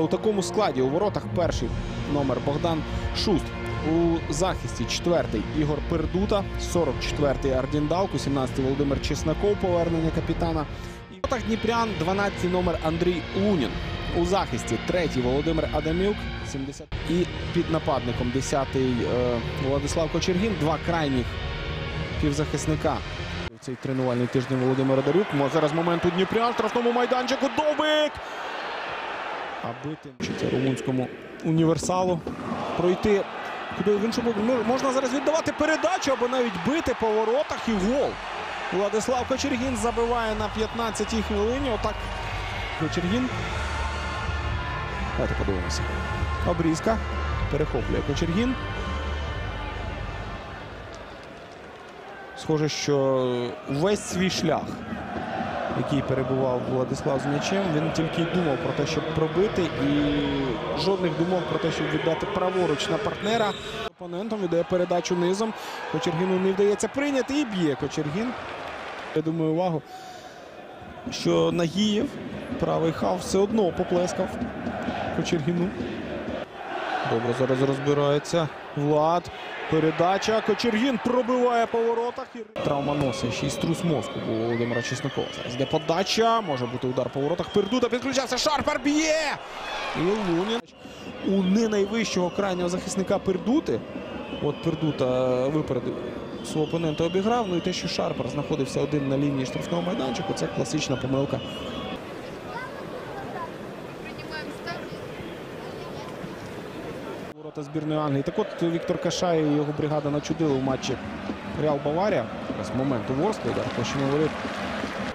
У такому складі у воротах перший номер Богдан Шуст. У захисті четвертий Ігор Пердута, 44-й Ардін Далку, 17-й Володимир Чесноков, повернення капітана. І у воротах Дніпрян 12-й номер Андрій Лунін. У захисті третій Володимир Адамюк, 70 і під нападником 10-й е, Владислав Кочергін, два крайніх півзахисника. В цей тренувальний тиждень Володимир Дарюк. Зараз момент у Дніпрян, в штрафному майданчику. Довбик! А бити вчиться румунському універсалу. Пройти куди в іншому ну, можна зараз віддавати передачу або навіть бити по воротах і гол. Владислав Кочергін забиває на 15-й хвилині. Отак Кочергін. Давайте подивимося. Обрізка. Перехоплює Кочергін. Схоже, що весь свій шлях, який перебував Владислав з він тільки й думав про те, щоб пробити, і жодних думок про те, щоб віддати праворуч на партнера. Опонентом віддає передачу низом. Кочергіну не вдається прийняти і б'є Кочергін. Я думаю, увагу, що Нагієв, правий хав, все одно поплескав Кочергіну. Добре, зараз розбирається. Влад. Передача. Кочергін пробиває по воротах. Травма носа. Ще й струс мозку у Володимира Чеснокова. Зараз йде подача. Може бути удар по воротах. Пердута підключався. Шарпер б'є! І Лунін. У не найвищого крайнього захисника Пердути. От Пердута випередив свого опонента обіграв. Ну і те, що Шарпер знаходився один на лінії штрафного майданчику, це класична помилка Ворота збірної Англії. Так от Віктор Кашай і його бригада начудили в матчі Реал Баварія. Зараз момент у удар площину воріт.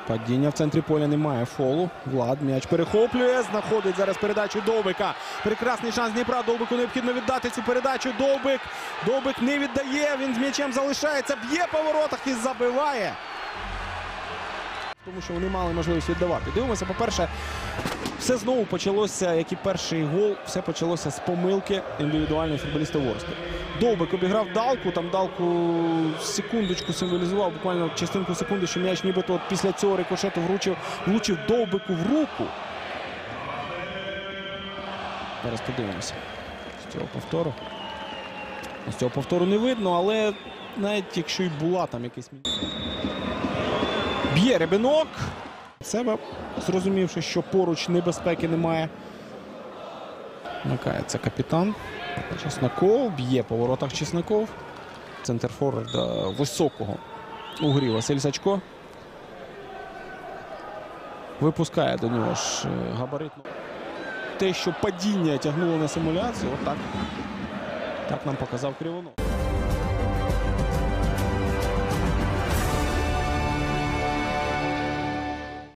Падіння в центрі поля немає. Фолу. Влад м'яч перехоплює. Знаходить зараз передачу Довбика. Прекрасний шанс Дніпра. Довбику необхідно віддати цю передачу. Довбик. Довбик не віддає. Він з м'ячем залишається. Б'є по воротах і забиває. Тому що вони мали можливість віддавати. Дивимося, по-перше, все знову почалося, як і перший гол, все почалося з помилки індивідуальної футболіста Ворскли. Довбик обіграв Далку, там Далку секундочку символізував, буквально частинку секунди, що м'яч нібито от після цього рикошету вручив, влучив Довбику в руку. Зараз подивимося з цього повтору. З цього повтору не видно, але навіть якщо й була там мі- Б'є Ребенок. Себе зрозумівши, що поруч небезпеки немає. Макається капітан. Чесноков. Б'є по воротах Чесноков. Центр форварда високого у грі Василь Сачко. Випускає до нього ж е, габаритно. Те, що падіння тягнуло на симуляцію, отак. Так нам показав Кривонов.